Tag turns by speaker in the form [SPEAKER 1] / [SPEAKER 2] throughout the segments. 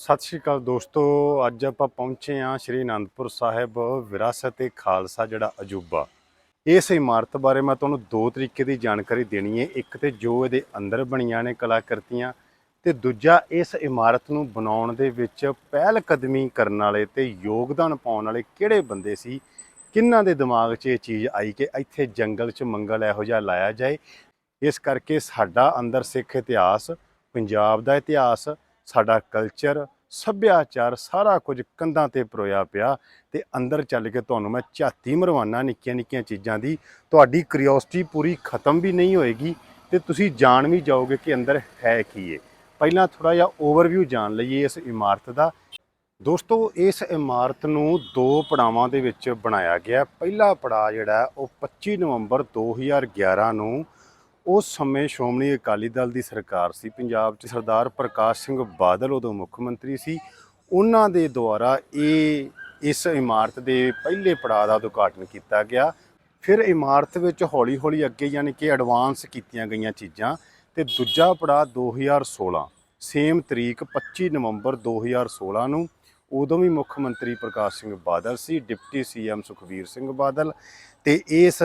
[SPEAKER 1] ਸਤਿ ਸ਼੍ਰੀ ਅਕਾਲ ਦੋਸਤੋ, ਅੱਜ ਆਪਾਂ ਪਹੁੰਚੇ ਹਾਂ ਸ਼੍ਰੀ ਅਨੰਦਪੁਰ ਸਾਹਿਬ ਵਿਰਾਸਤ ਏ ਖਾਲਸਾ ਜਿਹੜਾ ਅਜੂਬਾ। ਇਸ ਇਮਾਰਤ ਬਾਰੇ ਮੈਂ ਤੁਹਾਨੂੰ ਦੋ ਤਰੀਕੇ ਦੀ ਜਾਣਕਾਰੀ ਦੇਣੀ ਹੈ ਇੱਕ ਤੇ ਜੋ ਇਹਦੇ ਅੰਦਰ ਬਣੀਆਂ ਨੇ ਕਲਾਕ੍ਰਿਤੀਆਂ ਤੇ ਦੂਜਾ ਇਸ ਇਮਾਰਤ ਨੂੰ ਬਣਾਉਣ ਦੇ ਵਿੱਚ ਪਹਿਲ ਕਦਮੀ ਕਰਨ ਵਾਲੇ ਤੇ ਯੋਗਦਾਨ ਪਾਉਣ ਵਾਲੇ ਕਿਹੜੇ ਬੰਦੇ ਸੀ? ਕਿਹਨਾਂ ਦੇ ਦਿਮਾਗ 'ਚ ਇਹ ਚੀਜ਼ ਆਈ ਕਿ ਇੱਥੇ ਜੰਗਲ 'ਚ ਮੰਗਲ ਇਹੋ ਜਿਹਾ ਲਾਇਆ ਜਾਏ? ਇਸ ਕਰਕੇ ਸਾਡਾ ਅੰਦਰ ਸਿੱਖ ਇਤਿਹਾਸ, ਪੰਜਾਬ ਦਾ ਇਤਿਹਾਸ ਸਾਡਾ ਕਲਚਰ ਸੱਭਿਆਚਾਰ ਸਾਰਾ ਕੁਝ ਕੰਧਾਂ ਤੇ ਪਰੋਇਆ ਪਿਆ ਤੇ ਅੰਦਰ ਚੱਲ ਕੇ ਤੁਹਾਨੂੰ ਮੈਂ ਝਾਤੀ ਮਰਵਾਨਾ ਨਿੱਕੀਆਂ ਨਿੱਕੀਆਂ ਚੀਜ਼ਾਂ ਦੀ। ਤੁਹਾਡੀ ਕਿਉਰਿਓਸਿਟੀ ਪੂਰੀ ਖਤਮ ਵੀ ਨਹੀਂ ਹੋਏਗੀ ਤੇ ਤੁਸੀਂ ਜਾਣ ਵੀ ਜਾਓਗੇ ਕਿ ਅੰਦਰ ਹੈ ਕੀ ਹੈ ਪਹਿਲਾਂ ਥੋੜਾ ਜਿਹਾ ਓਵਰਵਿਊ ਜਾਣ ਲਈਏ ਇਸ ਇਮਾਰਤ ਦਾ। ਦੋਸਤੋ, ਇਸ ਇਮਾਰਤ ਨੂੰ ਦੋ ਪੜਾਵਾਂ ਦੇ ਵਿੱਚ ਬਣਾਇਆ ਗਿਆ। ਪਹਿਲਾ ਪੜਾਅ ਜਿਹੜਾ ਉਹ 25 ਨਵੰਬਰ 2011 ਨੂੰ ਉਸ ਸਮੇਂ ਸ਼੍ਰੋਮਣੀ ਅਕਾਲੀ ਦਲ ਦੀ ਸਰਕਾਰ ਸੀ। ਪੰਜਾਬ 'ਚ ਸਰਦਾਰ ਪ੍ਰਕਾਸ਼ ਸਿੰਘ ਬਾਦਲ ਉਦੋਂ ਮੁੱਖ ਮੰਤਰੀ ਸੀ। ਉਹਨਾਂ ਦੇ ਦੁਆਰਾ ਇਹ, ਇਸ ਇਮਾਰਤ ਦੇ ਪਹਿਲੇ ਪੜਾਅ ਦਾ ਉਦਘਾਟਨ ਕੀਤਾ ਗਿਆ। ਫਿਰ ਇਮਾਰਤ ਵਿੱਚ ਹੌਲੀ-ਹੌਲੀ ਅੱਗੇ ਯਾਨੀ ਕਿ ਐਡਵਾਂਸ ਕੀਤੀਆਂ ਗਈਆਂ ਚੀਜ਼ਾਂ ਤੇ ਦੂਜਾ ਪੜਾਅ 2016 ਸੇਮ ਤਰੀਕ 25 ਨਵੰਬਰ 2016 ਨੂੰ ਉਦੋਂ ਵੀ ਮੁੱਖ ਮੰਤਰੀ ਪ੍ਰਕਾਸ਼ ਸਿੰਘ ਬਾਦਲ ਸੀ, ਡਿਪਟੀ ਸੀਐਮ ਸੁਖਬੀਰ ਸਿੰਘ ਬਾਦਲ ਤੇ ਇਸ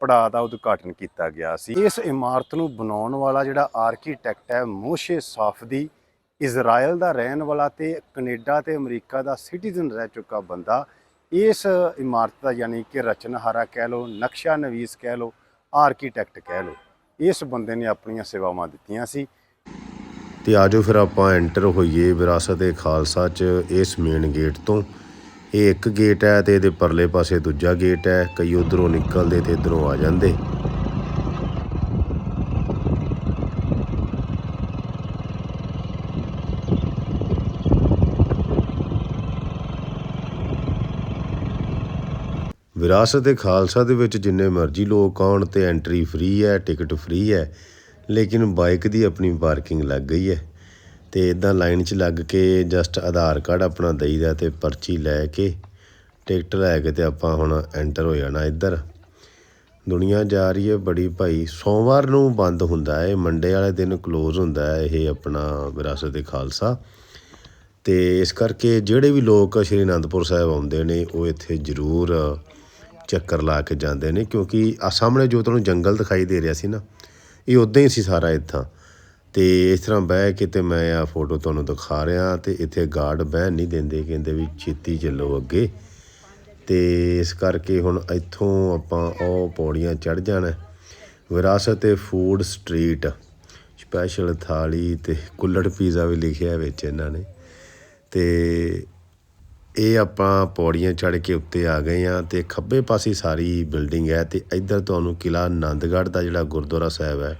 [SPEAKER 1] ਪੜਾਅ ਦਾ ਉਦਘਾਟਨ ਕੀਤਾ ਗਿਆ ਸੀ। ਇਸ ਇਮਾਰਤ ਨੂੰ ਬਣਾਉਣ ਵਾਲਾ ਜਿਹੜਾ ਆਰਕੀਟੈਕਟ ਹੈ, ਮੋਸ਼ੇ ਸਾਫਦੀ ਇਜ਼ਰਾਈਲ ਦਾ ਰਹਿਣ ਵਾਲਾ ਤੇ ਕੈਨੇਡਾ ਤੇ ਅਮਰੀਕਾ ਦਾ ਸਿਟੀਜ਼ਨ ਰਹਿ ਚੁੱਕਾ ਬੰਦਾ, ਇਸ ਇਮਾਰਤ ਦਾ ਯਾਨੀ ਕਿ ਰਚਨਹਾਰਾ ਕਹਿ ਲਓ, ਨਕਸ਼ਾ ਨਵੀਸ ਕਹਿ ਲਓ, ਆਰਕੀਟੈਕਟ ਕਹਿ ਲਓ, ਇਸ ਬੰਦੇ ਨੇ ਆਪਣੀਆਂ ਸੇਵਾਵਾਂ ਦਿੱਤੀਆਂ ਸੀ।
[SPEAKER 2] ਤੇ ਆਜੋ ਫਿਰ ਆਪਾਂ ਐਂਟਰ ਹੋਈਏ ਵਿਰਾਸਤ ਏ ਖਾਲਸਾ ਚ ਇਸ ਮੇਨ ਗੇਟ ਤੋਂ। ਇਹ ਇੱਕ ਗੇਟ ਹੈ ਤੇ ਇਹਦੇ ਪਰਲੇ ਪਾਸੇ ਦੂਜਾ ਗੇਟ ਹੈ। ਕਈ ਉਧਰੋਂ ਨਿਕਲਦੇ ਤੇ ਇਧਰੋਂ ਆ ਜਾਂਦੇ। ਵਿਰਾਸਤ ਏ ਖਾਲਸਾ ਦੇ ਵਿੱਚ ਜਿੰਨੇ ਮਰਜ਼ੀ ਲੋਕ ਆਉਣ ਤੇ ਐਂਟਰੀ ਫ੍ਰੀ ਹੈ ਟਿਕਟ ਫ੍ਰੀ ਹੈ। ਲੇਕਿਨ ਬਾਈਕ ਦੀ ਆਪਣੀ ਪਾਰਕਿੰਗ ਲੱਗ ਗਈ ਹੈ ਅਤੇ ਇੱਦਾਂ ਲਾਈਨ 'ਚ ਲੱਗ ਕੇ ਜਸਟ ਆਧਾਰ ਕਾਰਡ ਆਪਣਾ ਦਈਦਾ ਅਤੇ ਪਰਚੀ ਲੈ ਕੇ ਟਿਕਟ ਲੈ ਕੇ ਅਤੇ ਆਪਾਂ ਹੁਣ ਐਂਟਰ ਹੋ ਜਾਣਾ ਇੱਧਰ। ਦੁਨੀਆ ਜਾ ਰਹੀ ਹੈ ਬੜੀ ਭਾਈ, ਸੋਮਵਾਰ ਨੂੰ ਬੰਦ ਹੁੰਦਾ ਹੈ ਮੰਡੇ ਵਾਲੇ ਦਿਨ ਕਲੋਜ਼ ਹੁੰਦਾ ਹੈ ਇਹ ਆਪਣਾ ਵਿਰਾਸਤ ਏ ਖਾਲਸਾ। ਤੇ ਇਸ ਕਰਕੇ ਜਿਹੜੇ ਵੀ ਲੋਕ ਸ਼੍ਰੀ ਅਨੰਦਪੁਰ ਸਾਹਿਬ ਆਉਂਦੇ ਨੇ, ਉਹ ਇੱਥੇ ਜ਼ਰੂਰ ਚੱਕਰ ਲਾ ਕੇ ਜਾਂਦੇ ਨੇ ਕਿਉਂਕਿ ਆ ਸਾਹਮਣੇ ਜੋ ਤੁਹਾਨੂੰ ਜੰਗਲ ਦਿਖਾਈ ਦੇ ਰਿਹਾ ਸੀ ਨਾ। ਇਹ ਉਦਾਂ ਹੀ ਸੀ ਸਾਰਾ ਇੱਥਾਂ। ਤੇ ਇਸ ਤਰ੍ਹਾਂ ਬਹਿ ਕੇ ਤੇ ਮੈਂ ਆ ਫੋਟੋ ਤੁਹਾਨੂੰ ਦਿਖਾ ਰਿਹਾ ਤੇ ਇੱਥੇ ਗਾਰਡ ਬਹਿਣ ਨਹੀਂ ਦਿੰਦੇ, ਕਹਿੰਦੇ ਵੀ ਛੇਤੀ ਚੱਲੋ ਅੱਗੇ। ਤੇ ਇਸ ਕਰਕੇ ਹੁਣ ਇੱਥੋਂ ਆਪਾਂ ਉਹ ਪੌੜੀਆਂ ਚੜ ਜਾਣਾ। ਵਿਰਾਸਤ ਏ ਫੂਡ ਸਟਰੀਟ ਸਪੈਸ਼ਲ ਥਾਲੀ ਤੇ ਕੁੱਲੜ ਪੀਜ਼ਾ ਵੀ ਲਿਖਿਆ ਵਿੱਚ ਇਹਨਾਂ ਨੇ। ਤੇ ਇਹ ਆਪਾਂ ਪੌੜੀਆਂ ਚੜ੍ਹ ਕੇ ਉੱਤੇ ਆ ਗਏ ਆ ਤੇ ਖੱਬੇ ਪਾਸੇ ਸਾਰੀ ਬਿਲਡਿੰਗ ਹੈ ਤੇ ਇੱਧਰ ਤੁਹਾਨੂੰ ਕਿਲਾ ਆਨੰਦਗੜ੍ਹ ਦਾ ਜਿਹੜਾ ਗੁਰਦੁਆਰਾ ਸਾਹਿਬ ਹੈ,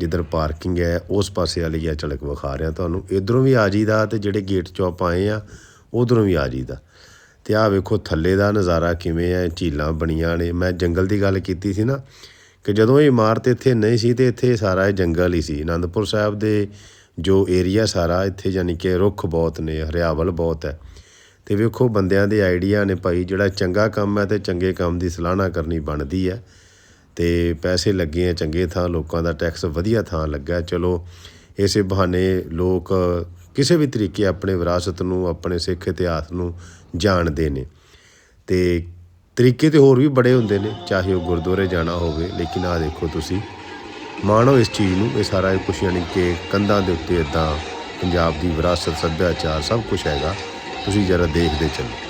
[SPEAKER 2] ਜਿੱਧਰ ਪਾਰਕਿੰਗ ਹੈ, ਉਸ ਪਾਸੇ ਵਾਲੀ ਆ ਝਲਕ ਵਿਖਾ ਰਿਹਾ ਤੁਹਾਨੂੰ। ਇਧਰੋਂ ਵੀ ਆ ਜੀਦਾ ਤੇ ਜਿਹੜੇ ਗੇਟ ਚੋਂ ਆਪਾਂ ਆਏ ਆ ਉਧਰੋਂ ਵੀ ਆ ਜੀਦਾ ਤੇ ਆਹ ਵੇਖੋ ਥੱਲੇ ਦਾ ਨਜ਼ਾਰਾ ਕਿਵੇਂ ਹੈ, ਝੀਲਾਂ ਬਣੀਆਂ ਨੇ। ਮੈਂ ਜੰਗਲ ਦੀ ਗੱਲ ਕੀਤੀ ਸੀ ਨਾ, ਕਿ ਜਦੋਂ ਇਹ ਇਮਾਰਤ ਇੱਥੇ ਨਹੀਂ ਸੀ ਤੇ ਇੱਥੇ ਸਾਰਾ ਇਹ ਜੰਗਲ ਹੀ ਸੀ। ਆਨੰਦਪੁਰ ਸਾਹਿਬ ਦੇ ਜੋ ਏਰੀਆ ਸਾਰਾ ਇੱਥੇ ਯਾਨੀ ਕਿ ਰੁੱਖ ਬਹੁਤ ਨੇ, ਹਰਿਆਵਲ ਬਹੁਤ ਹੈ। ਤੇ ਵੇਖੋ ਬੰਦਿਆਂ ਦੇ ਆਈਡੀਆ ਨੇ ਭਾਈ ਜਿਹੜਾ ਚੰਗਾ ਕੰਮ ਹੈ ਤੇ ਚੰਗੇ ਕੰਮ ਦੀ ਸਲਾਹਨਾ ਕਰਨੀ ਬਣਦੀ ਹੈ। ਤੇ ਪੈਸੇ ਲੱਗੇ ਆ ਚੰਗੇ ਥਾਂ, ਲੋਕਾਂ ਦਾ ਟੈਕਸ ਵਧੀਆ ਥਾਂ ਲੱਗਾ। ਚਲੋ, ਇਸੇ ਬਹਾਨੇ ਲੋਕ ਕਿਸੇ ਵੀ ਤਰੀਕੇ ਆਪਣੇ ਵਿਰਾਸਤ ਨੂੰ, ਆਪਣੇ ਸਿੱਖ ਇਤਿਹਾਸ ਨੂੰ ਜਾਣਦੇ ਨੇ। ਤੇ ਤਰੀਕੇ ਤੇ ਹੋਰ ਵੀ ਬੜੇ ਹੁੰਦੇ ਨੇ, ਚਾਹੇ ਉਹ ਗੁਰਦੁਆਰੇ ਜਾਣਾ ਹੋਵੇ, ਲੇਕਿਨ ਆਹ ਦੇਖੋ ਤੁਸੀਂ, ਮਾਣੋ ਇਸ ਚੀਜ਼ ਨੂੰ, ਇਹ ਸਾਰਾ ਕੁਝ ਯਾਨੀ ਕਿ ਕੰਧਾਂ ਦੇ ਉੱਤੇ ਇਦਾਂ ਪੰਜਾਬ ਦੀ ਵਿਰਾਸਤ, ਸੱਭਿਆਚਾਰ ਸਭ ਕੁਝ ਹੈਗਾ। ਤੁਸੀਂ ਜਰਾ ਦੇਖਦੇ ਚੱਲੋ।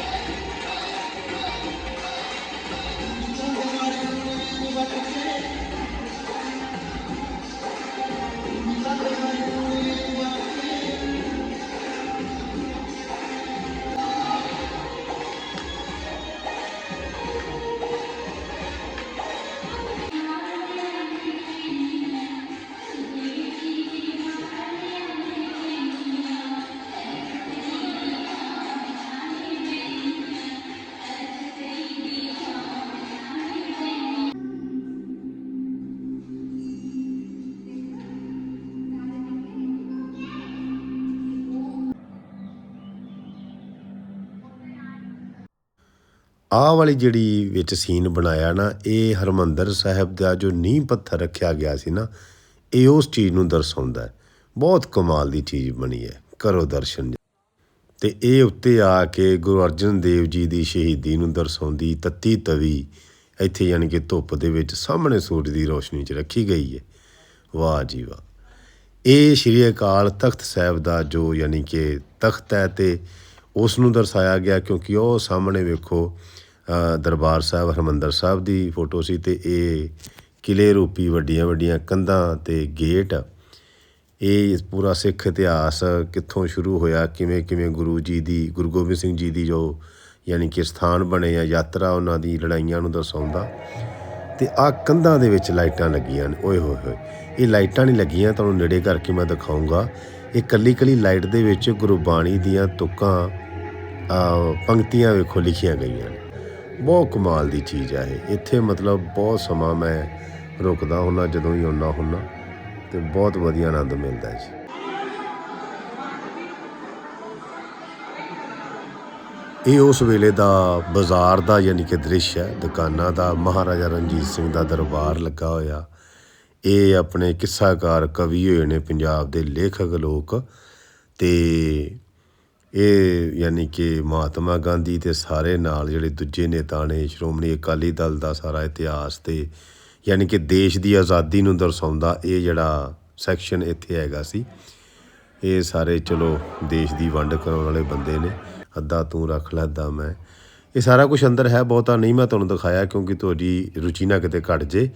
[SPEAKER 2] ਆਹ ਵਾਲੀ ਜਿਹੜੀ ਵਿੱਚ ਸੀਨ ਬਣਾਇਆ ਨਾ, ਇਹ ਹਰਮੰਦਰ ਸਾਹਿਬ ਦਾ ਜੋ ਨੀਂਹ ਪੱਥਰ ਰੱਖਿਆ ਗਿਆ ਸੀ ਨਾ, ਇਹ ਉਸ ਚੀਜ਼ ਨੂੰ ਦਰਸਾਉਂਦਾ ਹੈ। ਬਹੁਤ ਕਮਾਲ ਦੀ ਚੀਜ਼ ਬਣੀ ਹੈ, ਕਰੋ ਦਰਸ਼ਨ। ਤੇ ਇਹ ਉੱਤੇ ਆ ਕੇ ਗੁਰੂ ਅਰਜਨ ਦੇਵ ਜੀ ਦੀ ਸ਼ਹੀਦੀ ਨੂੰ ਦਰਸਾਉਂਦੀ ਤੱਤੀ ਤਵੀ, ਇੱਥੇ ਯਾਨੀ ਕਿ ਧੁੱਪ ਦੇ ਵਿੱਚ ਸਾਹਮਣੇ ਸੂਰਜ ਦੀ ਰੋਸ਼ਨੀ 'ਚ ਰੱਖੀ ਗਈ ਹੈ। ਵਾਹ ਜੀ ਵਾਹ। ਇਹ ਸ਼੍ਰੀ ਅਕਾਲ ਤਖਤ ਸਾਹਿਬ ਦਾ ਜੋ ਯਾਨੀ ਕਿ ਤਖਤ ਹੈ ਤੇ ਉਸ ਨੂੰ ਦਰਸਾਇਆ ਗਿਆ ਕਿਉਂਕਿ ਉਹ ਸਾਹਮਣੇ ਵੇਖੋ ਦਰਬਾਰ ਸਾਹਿਬ, ਹਰਮੰਦਰ ਸਾਹਿਬ ਦੀ ਫੋਟੋ ਸੀ ਤੇ ਇਹ ਕਿਲੇ ਰੂਪੀ ਵੱਡੀਆਂ ਵੱਡੀਆਂ ਕੰਧਾਂ ਤੇ ਗੇਟ। ਇਹ ਪੂਰਾ ਸਿੱਖ ਇਤਿਹਾਸ ਕਿੱਥੋਂ ਸ਼ੁਰੂ ਹੋਇਆ, ਕਿਵੇਂ ਕਿਵੇਂ ਗੁਰੂ ਜੀ ਦੀ, ਗੁਰੂ ਗੋਬਿੰਦ ਸਿੰਘ ਜੀ ਦੀ ਜੋ ਯਾਨੀ ਕਿ ਸਥਾਨ ਬਣੇ ਆ, ਯਾਤਰਾ ਉਹਨਾਂ ਦੀ ਲੜਾਈਆਂ ਨੂੰ ਦਰਸਾਉਂਦਾ। ਤੇ ਆ ਕੰਧਾਂ ਦੇ ਵਿੱਚ ਲਾਈਟਾਂ ਲੱਗੀਆਂ ਨੇ। ਓਏ ਹੋਏ ਹੋਏ, ਇਹ ਲਾਈਟਾਂ ਨਹੀਂ ਲੱਗੀਆਂ, ਤੁਹਾਨੂੰ ਨੇੜੇ ਕਰਕੇ ਮੈਂ ਦਿਖਾਉਂਗਾ ਇਹ ਕੱਲੀ ਕੱਲੀ ਲਾਈਟ ਦੇ ਵਿੱਚ ਗੁਰਬਾਣੀ ਦੀਆਂ ਤੁਕਾਂ ਪੰਕਤੀਆਂ ਵੇਖੋ ਲਿਖੀਆਂ ਗਈਆਂ ਨੇ। ਬਹੁਤ ਕਮਾਲ ਦੀ ਚੀਜ਼ ਆ ਇਹ। ਇੱਥੇ ਮਤਲਬ ਬਹੁਤ ਸਮਾਂ ਮੈਂ ਰੁਕਦਾ ਹੁੰਨਾ, ਜਦੋਂ ਹੀ ਆਉਣਾ ਹੁੰਨਾ, ਤੇ ਬਹੁਤ ਵਧੀਆ ਆਨੰਦ ਮਿਲਦਾ ਜੀ। ਇਹ ਉਸ ਵੇਲੇ ਦਾ ਬਾਜ਼ਾਰ ਦਾ ਯਾਨੀ ਕਿ ਦ੍ਰਿਸ਼ ਹੈ, ਦੁਕਾਨਾਂ ਦਾ। ਮਹਾਰਾਜਾ ਰਣਜੀਤ ਸਿੰਘ ਦਾ ਦਰਬਾਰ ਲੱਗਾ ਹੋਇਆ। ਇਹ ਆਪਣੇ ਕਿੱਸਾਕਾਰ ਕਵੀ ਹੋਏ ਨੇ ਪੰਜਾਬ ਦੇ ਲੇਖਕ ਲੋਕ। ਤੇ ਇਹ ਯਾਨੀ ਕਿ ਮਹਾਤਮਾ ਗਾਂਧੀ ਤੇ ਸਾਰੇ ਨਾਲ ਜਿਹੜੇ ਦੂਜੇ ਨੇਤਾ ਨੇ, ਸ਼੍ਰੋਮਣੀ ਅਕਾਲੀ ਦਲ ਦਾ ਸਾਰਾ ਇਤਿਹਾਸ ਅਤੇ ਯਾਨੀ ਕਿ ਦੇਸ਼ ਦੀ ਆਜ਼ਾਦੀ ਨੂੰ ਦਰਸਾਉਂਦਾ, ਇਹ ਜਿਹੜਾ ਸੈਕਸ਼ਨ ਇੱਥੇ ਹੈਗਾ ਸੀ, ਇਹ ਸਾਰੇ ਚਲੋ ਦੇਸ਼ ਦੀ ਵੰਡ ਕਰਾਉਣ ਵਾਲੇ ਬੰਦੇ ਨੇ। ਅੱਧਾ ਤੂੰ ਰੱਖ ਲੈ, ਅੱਧਾ ਮੈਂ। ਇਹ ਸਾਰਾ ਕੁਝ ਅੰਦਰ ਹੈ ਬਹੁਤਾ ਨਹੀਂ, ਮੈਂ ਤੁਹਾਨੂੰ ਦਿਖਾਇਆ ਕਿਉਂਕਿ ਤੁਹਾਡੀ ਰੁਚੀ ਨਾ ਕਿਤੇ ਘਟ ਜੇ।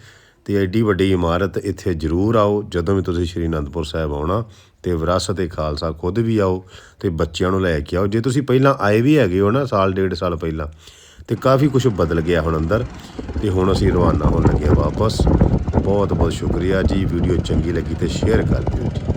[SPEAKER 2] ਤੇ ਐਡੀ ਵੱਡੀ ਇਮਾਰਤ ਇੱਥੇ ਜ਼ਰੂਰ ਆਓ, ਜਦੋਂ ਵੀ ਤੁਸੀਂ ਸ਼੍ਰੀ ਅਨੰਦਪੁਰ ਸਾਹਿਬ ਆਉਣਾ ਤੇ ਵਿਰਾਸਤ e ਖਾਲਸਾ ਖੁਦ ਵੀ ਆਓ ਤੇ ਬੱਚਿਆਂ ਨੂੰ ਲੈ ਕੇ ਆਓ। ਜੇ ਤੁਸੀਂ ਪਹਿਲਾਂ ਆਏ ਵੀ ਹੈਗੇ ਹੋ ਨਾ, ਸਾਲ, ਡੇਢ ਸਾਲ ਪਹਿਲਾਂ, ਤੇ ਕਾਫੀ ਕੁਝ ਬਦਲ ਗਿਆ ਹੁਣ ਅੰਦਰ, ਤੇ ਹੁਣ ਅਸੀਂ ਰਵਾਨਾ ਹੋਣ ਲੱਗੇ ਵਾਪਸ। ਬਹੁਤ ਬਹੁਤ ਸ਼ੁਕਰੀਆ ਜੀ, ਵੀਡੀਓ ਚੰਗੀ ਲੱਗੀ ਤੇ ਸ਼ੇਅਰ ਕਰ ਦਿਓ ਜੀ।